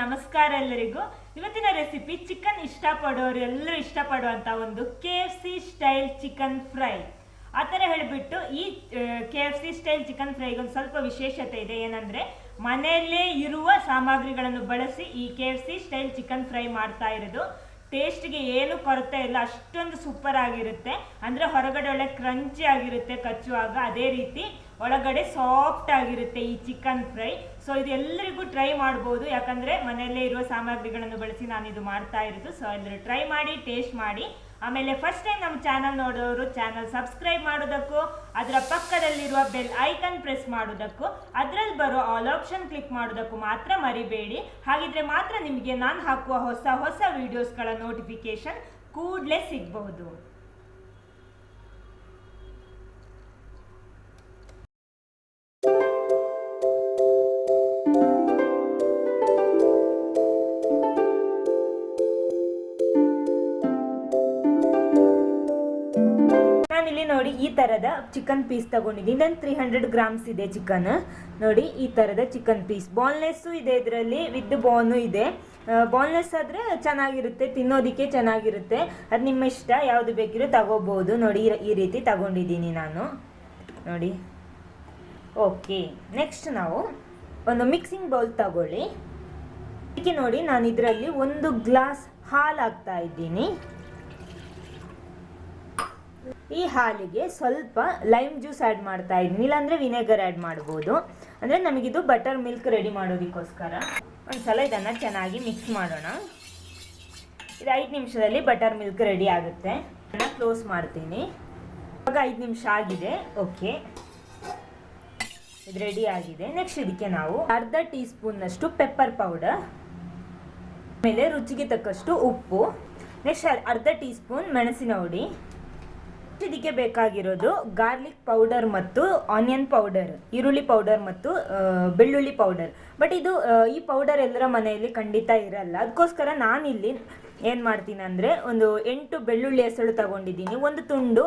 ನಮಸ್ಕಾರ ಎಲ್ಲರಿಗೂ. ಇವತ್ತಿನ ರೆಸಿಪಿ ಚಿಕನ್ ಇಷ್ಟಪಡೋರು ಎಲ್ಲರೂ ಇಷ್ಟಪಡುವಂತ ಒಂದು K F C style chicken fry ಆ ಥರ ಹೇಳಿಬಿಟ್ಟು ಈ K F C style chicken ಫ್ರೈಗೆ ಒಂದು ಸ್ವಲ್ಪ ವಿಶೇಷತೆ ಇದೆ. ಏನಂದ್ರೆ ಮನೆಯಲ್ಲೇ ಇರುವ ಸಾಮಗ್ರಿಗಳನ್ನು ಬಳಸಿ ಈ K F C style chicken fry ಮಾಡ್ತಾ ಇರೋದು. ಟೇಸ್ಟ್ಗೆ ಏನು ಕೊರತೆ ಇಲ್ಲ, ಅಷ್ಟೊಂದು ಸೂಪರ್ ಆಗಿರುತ್ತೆ. ಅಂದರೆ ಹೊರಗಡೆ ಒಳ್ಳೆ ಕ್ರಂಚಿ ಆಗಿರುತ್ತೆ, ಕಚ್ಚುವಾಗ. ಅದೇ ರೀತಿ ಒಳಗಡೆ ಸಾಫ್ಟ್ ಆಗಿರುತ್ತೆ ಈ ಚಿಕನ್ ಫ್ರೈ ಸೊ ಇದು ಎಲ್ಲರಿಗೂ ಟ್ರೈ ಮಾಡ್ಬೋದು. ಯಾಕಂದರೆ ಮನೆಯಲ್ಲೇ ಇರುವ ಸಾಮಗ್ರಿಗಳನ್ನು ಬಳಸಿ ನಾನು ಇದು ಮಾಡ್ತಾ ಇರೋದು. ಸೊ ಎಲ್ಲರೂ ಟ್ರೈ ಮಾಡಿ ಟೇಸ್ಟ್ ಮಾಡಿ. ಆಮೇಲೆ ಫಸ್ಟ್ ಟೈಮ್ ನಮ್ಮ ಚಾನಲ್ ನೋಡೋರು ಚಾನಲ್ ಸಬ್ಸ್ಕ್ರೈಬ್ ಮಾಡೋದಕ್ಕೂ, ಅದರ ಪಕ್ಕದಲ್ಲಿರುವ ಬೆಲ್ ಐಕನ್ ಪ್ರೆಸ್ ಮಾಡೋದಕ್ಕೂ, ಅದರಲ್ಲಿ ಬರೋ ಆಲ್ ಆಪ್ಷನ್ ಕ್ಲಿಕ್ ಮಾಡೋದಕ್ಕೂ ಮಾತ್ರ ಮರಿಬೇಡಿ. ಹಾಗಿದ್ರೆ ಮಾತ್ರ ನಿಮಗೆ ನಾನು ಹಾಕುವ ಹೊಸ ಹೊಸ ವಿಡಿಯೋಸ್ಗಳ ನೋಟಿಫಿಕೇಶನ್ ಕೂಡಲೇ ಸಿಗಬಹುದು. ತರದ ಚಿಕನ್ ಪೀಸ್ ತಗೊಂಡಿದ್ದೀನಿ ನನ್ನ ತ್ರೀ ಹಂಡ್ರೆಡ್ ಗ್ರಾಮ್ಸ್ ಇದೆ ಚಿಕನ್ ನೋಡಿ, ಈ ತರದ ಚಿಕನ್ ಪೀಸ್ ಬಾನ್ಲೆಸ್ಸು ಇದೆ ಇದರಲ್ಲಿ ವಿತ್ ಬೋನು ಇದೆ. ಬೋನ್ಲೆಸ್ ಆದ್ರೆ ಚೆನ್ನಾಗಿರುತ್ತೆ, ತಿನ್ನೋದಿಕ್ಕೆ ಚೆನ್ನಾಗಿರುತ್ತೆ. ಅದು ನಿಮ್ಮ ಇಷ್ಟ, ಯಾವುದು ಬೇಕಿರೋ ತಗೋಬಹುದು ನೋಡಿ, ಈ- ಈ ರೀತಿ ತಗೊಂಡಿದ್ದೀನಿ ನಾನು. ನೋಡಿ. ಓಕೆ ನೆಕ್ಸ್ಟ್ ನಾವು ಒಂದು ಮಿಕ್ಸಿಂಗ್ ಬೌಲ್ ತಗೊಳ್ಳಿ. ಇದಕ್ಕೆ ನೋಡಿ ನಾನು ಇದರಲ್ಲಿ ಒಂದು ಗ್ಲಾಸ್ ಹಾಲು ಹಾಕ್ತಾ ಇದ್ದೀನಿ. ಈ ಹಾಲಿಗೆ ಸ್ವಲ್ಪ ಲೈಮ್ ಜ್ಯೂಸ್ ಆ್ಯಡ್ ಮಾಡ್ತಾ ಇದ್ದೀನಿ ಇಲ್ಲಾಂದರೆ ವಿನೆಗರ್ ಆ್ಯಡ್ ಮಾಡ್ಬೋದು. ಅಂದರೆ ನಮಗಿದು ಬಟರ್ ಮಿಲ್ಕ್ ರೆಡಿ ಮಾಡೋದಕ್ಕೋಸ್ಕರ. ಒಂದು ಸಲ ಇದನ್ನು ಚೆನ್ನಾಗಿ ಮಿಕ್ಸ್ ಮಾಡೋಣ. ಇದು ಐದು ನಿಮಿಷದಲ್ಲಿ ಬಟರ್ ಮಿಲ್ಕ್ ರೆಡಿ ಆಗುತ್ತೆ. ಅದನ್ನು ಕ್ಲೋಸ್ ಮಾಡ್ತೀನಿ. ಇವಾಗ ಐದು ನಿಮಿಷ ಆಗಿದೆ. ಓಕೆ ಇದು ರೆಡಿ ಆಗಿದೆ. ನೆಕ್ಸ್ಟ್ ಇದಕ್ಕೆ ನಾವು ಅರ್ಧ ಟೀ ಸ್ಪೂನ್ನಷ್ಟು ಪೆಪ್ಪರ್ ಪೌಡರ್ ಆಮೇಲೆ ರುಚಿಗೆ ತಕ್ಕಷ್ಟು ಉಪ್ಪು ನೆಕ್ಸ್ಟ್ ಅರ್ಧ ಟೀ ಸ್ಪೂನ್ ಮೆಣಸಿನ ಹುಡಿ ಇದಕ್ಕೆ ಬೇಕಾಗಿರೋದು ಗಾರ್ಲಿಕ್ ಪೌಡರ್ ಮತ್ತು ಆನಿಯನ್ ಪೌಡರ್, ಈರುಳ್ಳಿ ಪೌಡರ್ ಮತ್ತು ಬೆಳ್ಳುಳ್ಳಿ ಪೌಡರ್. ಬಟ್ ಇದು ಈ ಪೌಡರ್ ಎಲ್ಲರ ಮನೆಯಲ್ಲಿ ಖಂಡಿತ ಇರಲ್ಲ. ಅದಕ್ಕೋಸ್ಕರ ನಾನಿಲ್ಲಿ ಏನು ಮಾಡ್ತೀನಿ ಅಂದರೆ ಒಂದು ಎಂಟು ಬೆಳ್ಳುಳ್ಳಿ ಹೆಸಳು ತಗೊಂಡಿದ್ದೀನಿ, ಒಂದು ತುಂಡು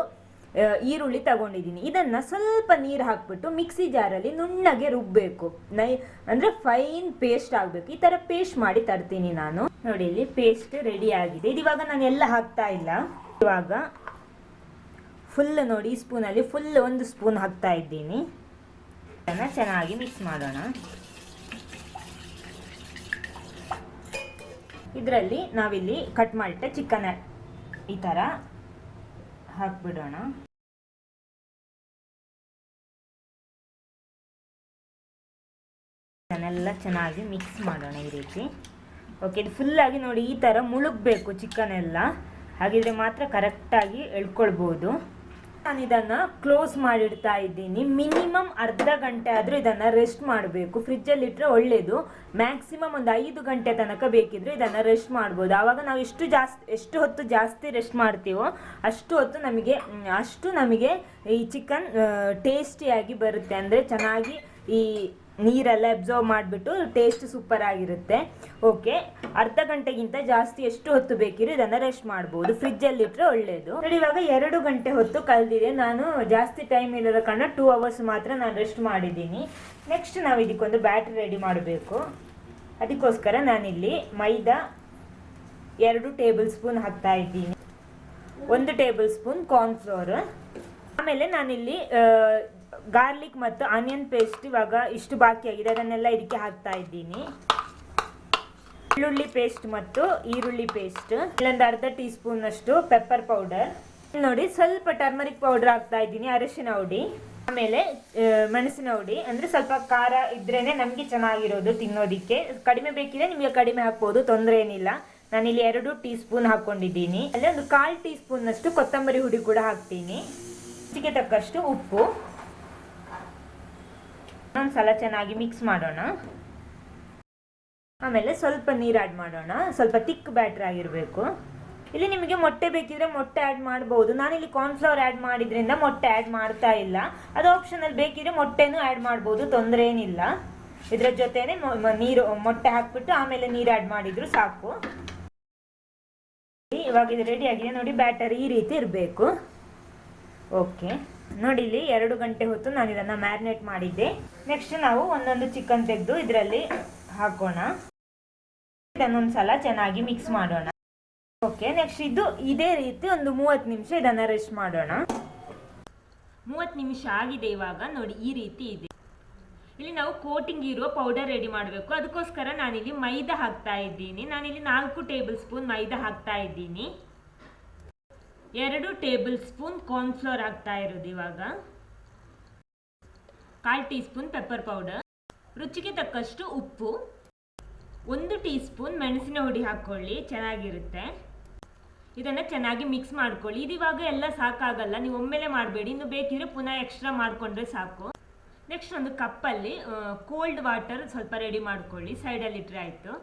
ಈರುಳ್ಳಿ ತಗೊಂಡಿದ್ದೀನಿ. ಇದನ್ನು ಸ್ವಲ್ಪ ನೀರು ಹಾಕ್ಬಿಟ್ಟು ಮಿಕ್ಸಿ ಜಾರಲ್ಲಿ ನುಣ್ಣಗೆ ರುಬ್ಬಬೇಕು ನೈ, ಅಂದರೆ ಫೈನ್ ಪೇಸ್ಟ್ ಆಗಬೇಕು. ಈ ಥರ ಪೇಸ್ಟ್ ಮಾಡಿ ತರ್ತೀನಿ ನಾನು. ನೋಡಿ, ಇಲ್ಲಿ ಪೇಸ್ಟ್ ರೆಡಿ ಆಗಿದೆ. ಇದು ಇವಾಗ ನಾನು ಎಲ್ಲ ಹಾಕ್ತಾ ಇಲ್ಲ. ಇವಾಗ ಫುಲ್ ನೋಡಿ ಸ್ಪೂನಲ್ಲಿ ಫುಲ್ ಒಂದು ಸ್ಪೂನ್ ಹಾಕ್ತಾ ಇದ್ದೀನಿ. ಅದನ್ನು ಚೆನ್ನಾಗಿ ಮಿಕ್ಸ್ ಮಾಡೋಣ. ಇದರಲ್ಲಿ ನಾವಿಲ್ಲಿ ಕಟ್ ಮಾಡಿಟ್ಟ ಚಿಕನ್ ಈ ಥರ ಹಾಕ್ಬಿಡೋಣ. ಇದನ್ನೆಲ್ಲ ಚೆನ್ನಾಗಿ ಮಿಕ್ಸ್ ಮಾಡೋಣ ಈ ರೀತಿ. ಓಕೆ ಇದು ಫುಲ್ಲಾಗಿ ನೋಡಿ ಈ ಥರ ಮುಳುಗಬೇಕು ಚಿಕನ್ ಎಲ್ಲ. ಹಾಗಿದ್ರೆ ಮಾತ್ರ ಕರೆಕ್ಟಾಗಿ ಎಳ್ಕೊಳ್ಬೋದು. ನಾನು ಇದನ್ನು ಕ್ಲೋಸ್ ಮಾಡಿಡ್ತಾ ಇದ್ದೀನಿ. ಮಿನಿಮಮ್ ಅರ್ಧ ಗಂಟೆ ಆದರೂ ಇದನ್ನು ರೆಸ್ಟ್ ಮಾಡಬೇಕು. ಫ್ರಿಜ್ಜಲ್ಲಿ ಇಟ್ಟರೆ ಒಳ್ಳೆಯದು ಮ್ಯಾಕ್ಸಿಮಮ್ ಒಂದು ಐದು ಗಂಟೆ ತನಕ ಬೇಕಿದ್ರೆ ಇದನ್ನು ರೆಸ್ಟ್ ಮಾಡ್ಬೋದು. ಆವಾಗ ನಾವು ಎಷ್ಟು ಜಾಸ್ತಿ, ಎಷ್ಟು ಹೊತ್ತು ಜಾಸ್ತಿ ರೆಸ್ಟ್ ಮಾಡ್ತೀವೋ ಅಷ್ಟು ಹೊತ್ತು ನಮಗೆ ಅಷ್ಟು ನಮಗೆ ಈ ಚಿಕನ್ ಟೇಸ್ಟಿಯಾಗಿ ಬರುತ್ತೆ. ಅಂದರೆ ಚೆನ್ನಾಗಿ ಈ ನೀರೆಲ್ಲ ಅಬ್ಸರ್ವ್ ಮಾಡಿಬಿಟ್ಟು ಟೇಸ್ಟ್ ಸೂಪರ್ ಆಗಿರುತ್ತೆ. ಓಕೆ ಅರ್ಧ ಗಂಟೆಗಿಂತ ಜಾಸ್ತಿ ಎಷ್ಟು ಹೊತ್ತು ಬೇಕಿರೋ ಇದನ್ನು ರೆಸ್ಟ್ ಮಾಡ್ಬೋದು. ಫ್ರಿಜ್ಜಲ್ಲಿ ಇಟ್ಟರೆ ಒಳ್ಳೆಯದು ನೋಡಿ ಇವಾಗ ಎರಡು ಗಂಟೆ ಹೊತ್ತು ಕಲ್ದಿದೆ. ನಾನು ಜಾಸ್ತಿ ಟೈಮ್ ಇಲ್ಲದ ಕಾರಣ ಟೂ ಅವರ್ಸ್ ಮಾತ್ರ ನಾನು ರೆಸ್ಟ್ ಮಾಡಿದ್ದೀನಿ. ನೆಕ್ಸ್ಟ್ ನಾವು ಇದಕ್ಕೊಂದು ಬ್ಯಾಟ್ರಿ ರೆಡಿ ಮಾಡಬೇಕು. ಅದಕ್ಕೋಸ್ಕರ ನಾನಿಲ್ಲಿ ಮೈದಾ ಎರಡು ಟೇಬಲ್ ಸ್ಪೂನ್ ಹಾಕ್ತಾ ಇದ್ದೀನಿ. ಒಂದು ಟೇಬಲ್ ಸ್ಪೂನ್ ಕಾರ್ನ್ಫ್ಲೋರ್ ಆಮೇಲೆ ನಾನಿಲ್ಲಿ ಗಾರ್ಲಿಕ್ ಮತ್ತು ಆನಿಯನ್ ಪೇಸ್ಟ್ ಇವಾಗ ಇಷ್ಟು ಬಾಕಿ ಆಗಿದೆ. ಅದನ್ನೆಲ್ಲ ಇದಕ್ಕೆ ಹಾಕ್ತಾ ಇದ್ದೀನಿ. ಬೆಳ್ಳುಳ್ಳಿ ಪೇಸ್ಟ್ ಮತ್ತು ಈರುಳ್ಳಿ ಪೇಸ್ಟ್. ಇಲ್ಲೊಂದು ಅರ್ಧ ಟೀ ಸ್ಪೂನ್ ಅಷ್ಟು ಪೆಪ್ಪರ್ ಪೌಡರ್. ನೋಡಿ, ಸ್ವಲ್ಪ ಟರ್ಮರಿಕ್ ಪೌಡರ್ ಹಾಕ್ತಾ ಇದ್ದೀನಿ, ಅರಿಶಿನ ಹುಡಿ. ಆಮೇಲೆ ಮೆಣಸಿನ ಹುಡಿ. ಅಂದ್ರೆ ಸ್ವಲ್ಪ ಖಾರ ಇದ್ರೇನೆ ನಮಗೆ ಚೆನ್ನಾಗಿರೋದು ತಿನ್ನೋದಿಕ್ಕೆ. ಕಡಿಮೆ ಬೇಕಿದ್ರೆ ನಿಮಗೆ ಕಡಿಮೆ ಹಾಕ್ಬೋದು, ತೊಂದರೆ ಏನಿಲ್ಲ. ನಾನಿಲ್ಲಿ ಎರಡು ಟೀ ಸ್ಪೂನ್ ಹಾಕೊಂಡಿದ್ದೀನಿ. ಅಲ್ಲಿ ಒಂದು ಕಾಲು ಟೀ ಸ್ಪೂನ್ ಅಷ್ಟು ಕೊತ್ತಂಬರಿ ಹುಡಿ ಕೂಡ ಹಾಕ್ತೀನಿ. ರುಚಿಗೆ ತಕ್ಕಷ್ಟು ಉಪ್ಪು. ಒಂದ್ಸಲ ಚೆನ್ನಾಗಿ ಮಿಕ್ಸ್ ಮಾಡೋಣ. ಆಮೇಲೆ ಸ್ವಲ್ಪ ನೀರು ಆ್ಯಡ್ ಮಾಡೋಣ. ಸ್ವಲ್ಪ ತಿಕ್ ಬ್ಯಾಟ್ರ್ ಆಗಿರಬೇಕು. ಇಲ್ಲಿ ನಿಮಗೆ ಮೊಟ್ಟೆ ಬೇಕಿದ್ರೆ ಮೊಟ್ಟೆ ಆ್ಯಡ್ ಮಾಡ್ಬೋದು. ನಾನಿಲ್ಲಿ ಕಾರ್ನ್ಫ್ಲವರ್ ಆ್ಯಡ್ ಮಾಡಿದ್ರಿಂದ ಮೊಟ್ಟೆ ಆ್ಯಡ್ ಮಾಡ್ತಾ ಇಲ್ಲ. ಅದು ಆಪ್ಷನಲ್ಲಿ ಬೇಕಿದ್ರೆ ಮೊಟ್ಟೆನೂ ಆ್ಯಡ್ ಮಾಡ್ಬೋದು ತೊಂದರೆ ಏನಿಲ್ಲ ಇದರ ಜೊತೆನೆ ನೀರು, ಮೊಟ್ಟೆ ಹಾಕ್ಬಿಟ್ಟು ಆಮೇಲೆ ನೀರು ಆ್ಯಡ್ ಮಾಡಿದ್ರು ಸಾಕು. ಇವಾಗ ಇದು ರೆಡಿ ಆಗಿದೆ ನೋಡಿ ಬ್ಯಾಟರ್ ಈ ರೀತಿ ಇರಬೇಕು. ಓಕೆ ನೋಡಿ ಇಲ್ಲಿ ಎರಡು ಗಂಟೆ ಹೊತ್ತು ನಾನು ಇದನ್ನ ಮ್ಯಾರಿನೇಟ್ ಮಾಡಿದ್ದೆ. ನೆಕ್ಸ್ಟ್ ನಾವು ಒಂದೊಂದು ಚಿಕನ್ ತೆಗೆದು ಇದರಲ್ಲಿ ಹಾಕೋಣ. ಇದನ್ನೊಂದು ಸಲ ಚೆನ್ನಾಗಿ ಮಿಕ್ಸ್ ಮಾಡೋಣ. ಓಕೆ ನೆಕ್ಸ್ಟ್ ಇದು ಇದೇ ರೀತಿ ಒಂದು ಮೂವತ್ತು ನಿಮಿಷ ಇದನ್ನ ರೆಸ್ಟ್ ಮಾಡೋಣ. ಮೂವತ್ತು ನಿಮಿಷ ಆಗಿದೆ ಇವಾಗ, ನೋಡಿ ಈ ರೀತಿ ಇದೆ. ಇಲ್ಲಿ ನಾವು ಕೋಟಿಂಗ್ ಇರುವ ಪೌಡರ್ ರೆಡಿ ಮಾಡಬೇಕು. ಅದಕ್ಕೋಸ್ಕರ ನಾನಿಲ್ಲಿ ಮೈದಾ ಹಾಕ್ತಾ ಇದ್ದೀನಿ. ನಾನಿಲ್ಲಿ ನಾಲ್ಕು ಟೇಬಲ್ ಸ್ಪೂನ್ ಮೈದಾ ಹಾಕ್ತಾ ಇದ್ದೀನಿ. ಎರಡು ಟೇಬಲ್ ಸ್ಪೂನ್ ಕಾರ್ನ್ಫ್ಲೋರ್ ಆಗ್ತಾ ಇರೋದು ಇವಾಗ. ಕಾಲು ಟೀ ಸ್ಪೂನ್ ಪೆಪ್ಪರ್ ಪೌಡರ್ ರುಚಿಗೆ ತಕ್ಕಷ್ಟು ಉಪ್ಪು. ಒಂದು ಟೀ ಸ್ಪೂನ್ ಮೆಣಸಿನ ಹುಡಿ ಹಾಕ್ಕೊಳ್ಳಿ, ಚೆನ್ನಾಗಿರುತ್ತೆ. ಇದನ್ನು ಚೆನ್ನಾಗಿ ಮಿಕ್ಸ್ ಮಾಡ್ಕೊಳ್ಳಿ. ಇದು ಇವಾಗ ಎಲ್ಲ ಸಾಕಾಗಲ್ಲ, ನೀವು ಒಮ್ಮೆಲೆ ಮಾಡಬೇಡಿ. ಇನ್ನು ಬೇಕಿದ್ರೆ ಪುನಃ ಎಕ್ಸ್ಟ್ರಾ ಮಾಡಿಕೊಂಡ್ರೆ ಸಾಕು. ನೆಕ್ಸ್ಟ್ ಒಂದು ಕಪ್ಪಲ್ಲಿ ಕೋಲ್ಡ್ ವಾಟರ್ ಸ್ವಲ್ಪ ರೆಡಿ ಮಾಡ್ಕೊಳ್ಳಿ. ಸೈಡಲ್ಲಿ ಇಟ್ಟರೆ ಆಯಿತು.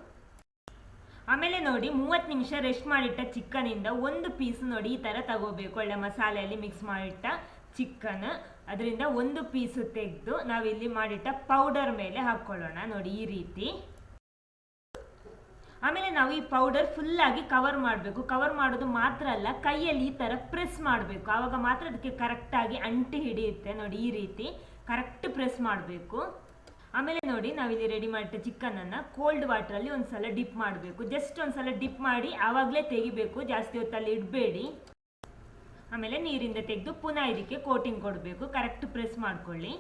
ಆಮೇಲೆ ನೋಡಿ ಮೂವತ್ತು ನಿಮಿಷ ರೆಸ್ಟ್ ಮಾಡಿಟ್ಟ ಚಿಕನಿಂದ ಒಂದು ಪೀಸ್ ನೋಡಿ ಈ ಥರ ತಗೋಬೇಕು. ಒಳ್ಳೆ ಮಸಾಲೆಯಲ್ಲಿ ಮಿಕ್ಸ್ ಮಾಡಿಟ್ಟ ಚಿಕನ್ ಅದರಿಂದ ಒಂದು ಪೀಸು ತೆಗೆದು ನಾವಿಲ್ಲಿ ಮಾಡಿಟ್ಟ ಪೌಡರ್ ಮೇಲೆ ಹಾಕ್ಕೊಳ್ಳೋಣ ನೋಡಿ ಈ ರೀತಿ. ಆಮೇಲೆ ನಾವು ಈ ಪೌಡರ್ ಫುಲ್ಲಾಗಿ ಕವರ್ ಮಾಡಬೇಕು. ಕವರ್ ಮಾಡೋದು ಮಾತ್ರ ಅಲ್ಲ, ಕೈಯಲ್ಲಿ ಈ ಥರ ಪ್ರೆಸ್ ಮಾಡಬೇಕು. ಆವಾಗ ಮಾತ್ರ ಅದಕ್ಕೆ ಕರೆಕ್ಟಾಗಿ ಅಂಟಿ ಹಿಡಿಯುತ್ತೆ ನೋಡಿ ಈ ರೀತಿ. ಕರೆಕ್ಟ್ ಪ್ರೆಸ್ ಮಾಡಬೇಕು. ಆಮೇಲೆ ನೋಡಿ ನಾವಿಲ್ಲಿ ರೆಡಿ ಮಾಡಿಟ್ಟ ಚಿಕನನ್ನು ಕೋಲ್ಡ್ ವಾಟ್ರಲ್ಲಿ ಒಂದು ಸಲ ಡಿಪ್ ಮಾಡಬೇಕು. ಜಸ್ಟ್ ಒಂದು ಸಲ ಡಿಪ್ ಮಾಡಿ ಆವಾಗಲೇ ತೆಗಿಬೇಕು. ಜಾಸ್ತಿ ಹೊತ್ತಲ್ಲಿ ಇಡಬೇಡಿ. ಆಮೇಲೆ ನೀರಿಂದ ತೆಗೆದು ಪುನಃ ಇದಕ್ಕೆ ಕೋಟಿಂಗ್ ಕೊಡಬೇಕು. ಕರೆಕ್ಟ್ ಪ್ರೆಸ್ ಮಾಡ್ಕೊಳ್ಳಿ.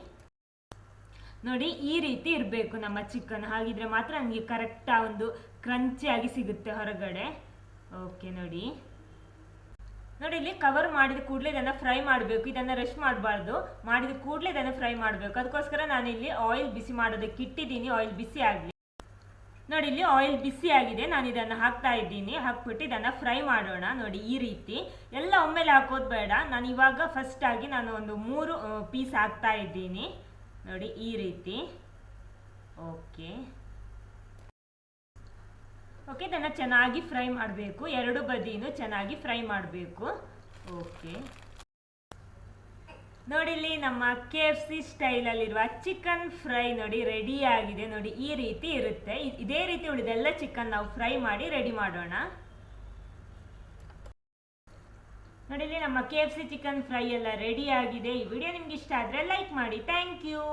ನೋಡಿ ಈ ರೀತಿ ಇರಬೇಕು ನಮ್ಮ ಚಿಕನ್. ಹಾಗಿದ್ರೆ ಮಾತ್ರ ನನಗೆ ಕರೆಕ್ಟ್ ಒಂದು ಕ್ರಂಚಿಯಾಗಿ ಸಿಗುತ್ತೆ ಹೊರಗಡೆ. ಓಕೆ ನೋಡಿ. ನೋಡಿ, ಇಲ್ಲಿ ಕವರ್ ಮಾಡಿದ ಕೂಡಲೇ ಇದನ್ನು ಫ್ರೈ ಮಾಡಬೇಕು. ಇದನ್ನು ರಶ್ ಮಾಡಬಾರ್ದು. ಮಾಡಿದ ಕೂಡಲೇ ಇದನ್ನು ಫ್ರೈ ಮಾಡಬೇಕು. ಅದಕ್ಕೋಸ್ಕರ ನಾನು ಇಲ್ಲಿ ಆಯಿಲ್ ಬಿಸಿ ಮಾಡೋದಕ್ಕೆ ಇಟ್ಟಿದ್ದೀನಿ. ಆಯಿಲ್ ಬಿಸಿ ಆಗಲಿ. ನೋಡಿ, ಇಲ್ಲಿ ಆಯಿಲ್ ಬಿಸಿ ಆಗಿದೆ. ನಾನು ಇದನ್ನು ಹಾಕ್ತಾ ಇದ್ದೀನಿ. ಹಾಕ್ಬಿಟ್ಟು ಇದನ್ನು ಫ್ರೈ ಮಾಡೋಣ. ನೋಡಿ, ಈ ರೀತಿ. ಎಲ್ಲ ಒಮ್ಮೆಲೆ ಹಾಕೋದು ಬೇಡ. ನಾನು ಇವಾಗ ಫಸ್ಟ್ ಆಗಿ ನಾನು ಒಂದು ಮೂರು ಪೀಸ್ ಹಾಕ್ತಾ ಇದ್ದೀನಿ. ನೋಡಿ, ಈ ರೀತಿ. ಓಕೆ ಓಕೆ ಇದನ್ನು ಚೆನ್ನಾಗಿ ಫ್ರೈ ಮಾಡಬೇಕು. ಎರಡು ಬದಿನೂ ಚೆನ್ನಾಗಿ ಫ್ರೈ ಮಾಡಬೇಕು. ಓಕೆ ನೋಡಿ ಇಲ್ಲಿ ನಮ್ಮ ಕೆ ಎಫ್ ಸಿ ಸ್ಟೈಲಲ್ಲಿರುವ ಚಿಕನ್ ಫ್ರೈ ನೋಡಿ ರೆಡಿ ಆಗಿದೆ. ನೋಡಿ ಈ ರೀತಿ ಇರುತ್ತೆ. ಇದೇ ರೀತಿ ಉಳಿದೆಲ್ಲ ಚಿಕನ್ ನಾವು ಫ್ರೈ ಮಾಡಿ ರೆಡಿ ಮಾಡೋಣ. ನೋಡಿ ಇಲ್ಲಿ ನಮ್ಮ K F C chicken fry ಎಲ್ಲ ರೆಡಿ ಆಗಿದೆ. ಈ ವಿಡಿಯೋ ನಿಮ್ಗೆ ಇಷ್ಟ ಆದರೆ ಲೈಕ್ ಮಾಡಿ. Thank you